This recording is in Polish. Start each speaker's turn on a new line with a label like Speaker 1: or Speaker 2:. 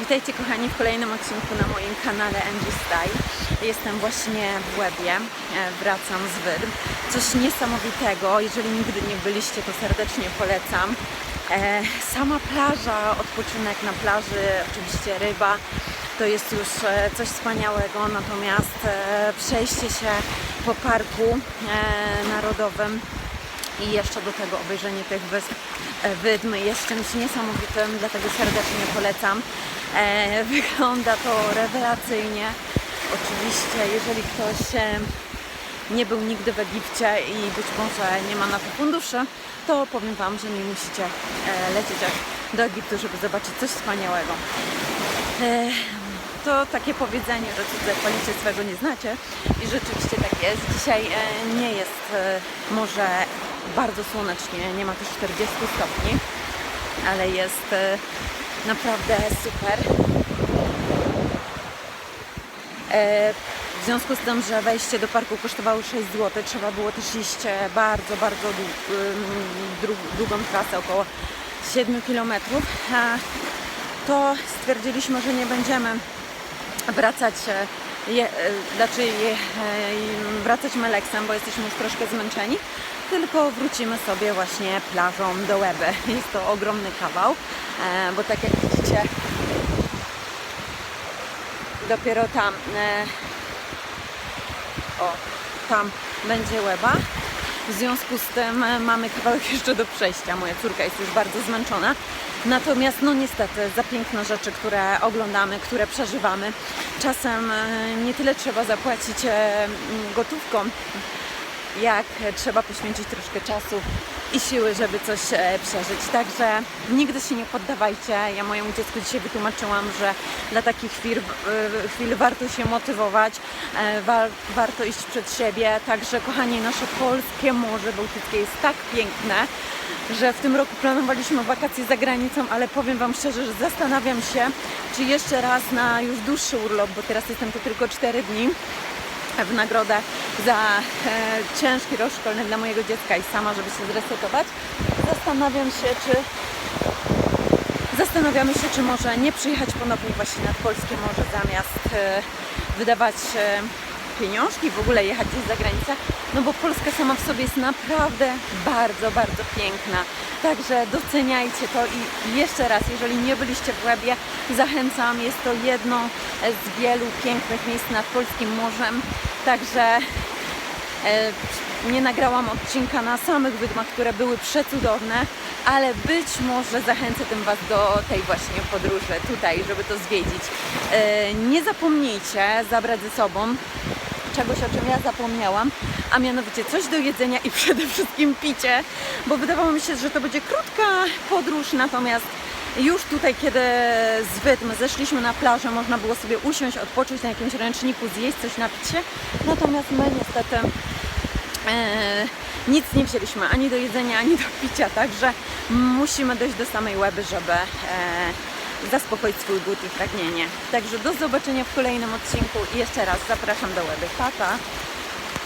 Speaker 1: Witajcie kochani w kolejnym odcinku na moim kanale Angie Style. Jestem właśnie w Łebie, e, wracam z Wyrm. Coś niesamowitego, jeżeli nigdy nie byliście, to serdecznie polecam. E, Sama plaża, odpoczynek na plaży, oczywiście ryba, to jest już e, coś wspaniałego, natomiast przejście się po parku narodowym i jeszcze do tego obejrzenie tych wysp Wydmy jest czymś niesamowitym, dlatego serdecznie polecam. E, wygląda to rewelacyjnie. Oczywiście, jeżeli ktoś e, nie był nigdy w Egipcie i być może nie ma na to funduszy, to powiem Wam, że nie musicie e, lecieć do Egiptu, żeby zobaczyć coś wspaniałego. E, to takie powiedzenie, że cudze chwalicie swego nie znacie i rzeczywiście tak jest. Dzisiaj nie jest może bardzo słonecznie, nie ma też 40 stopni, ale jest e, naprawdę super. E, W związku z tym, że wejście do parku kosztowało 6 zł, trzeba było też iść e, bardzo, bardzo długą trasę, około 7 km, to stwierdziliśmy, że nie będziemy wracać, je, e, znaczy je, e, wracać Meleksem, bo jesteśmy już troszkę zmęczeni, tylko wrócimy sobie właśnie plażą do Łeby. Jest to ogromny kawał, e, bo tak jak widzicie, dopiero tam, o, tam będzie Łeba. W związku z tym e, mamy kawałek jeszcze do przejścia. Moja córka jest już bardzo zmęczona. Natomiast, no niestety, za piękne rzeczy, które oglądamy, które przeżywamy, czasem e, nie tyle trzeba zapłacić e, gotówką, jak trzeba poświęcić troszkę czasu i siły, żeby coś e, przeżyć. Także nigdy się nie poddawajcie. Ja mojemu dziecku dzisiaj wytłumaczyłam, że dla takich chwil, e, chwil warto się motywować, e, wa, warto iść przed siebie. Także kochani, nasze polskie Morze Bałtyckie jest tak piękne, że w tym roku planowaliśmy wakacje za granicą, ale powiem Wam szczerze, że zastanawiam się, czy jeszcze raz na już dłuższy urlop, bo teraz jestem to tylko 4 dni, w nagrodę za e, ciężki rok szkolny dla mojego dziecka i sama, żeby się zresetować. Zastanawiam się, czy zastanawiamy się, czy może nie przyjechać ponownie właśnie nad Polskie Morze zamiast e, wydawać e, pieniążki, w ogóle jechać gdzieś za granicę, no bo Polska sama w sobie jest naprawdę bardzo, bardzo piękna. Także doceniajcie to i jeszcze raz, jeżeli nie byliście w Łebie, zachęcam, jest to jedno z wielu pięknych miejsc nad Polskim Morzem. Także E, nie nagrałam odcinka na samych wydmach, które były przecudowne, ale być może zachęcę tym Was do tej właśnie podróży tutaj, żeby to zwiedzić. E, Nie zapomnijcie zabrać ze sobą czegoś, o czym ja zapomniałam, a mianowicie coś do jedzenia i przede wszystkim picie, bo wydawało mi się, że to będzie krótka podróż, natomiast już tutaj, kiedy z Wydm zeszliśmy na plażę, można było sobie usiąść, odpocząć na jakimś ręczniku, zjeść coś, napić się, natomiast my niestety e, nic nie wzięliśmy ani do jedzenia, ani do picia, także musimy dojść do samej Łeby, żeby e, zaspokoić swój głód i pragnienie. Także do zobaczenia w kolejnym odcinku i jeszcze raz zapraszam do Łeby. Pa, pa.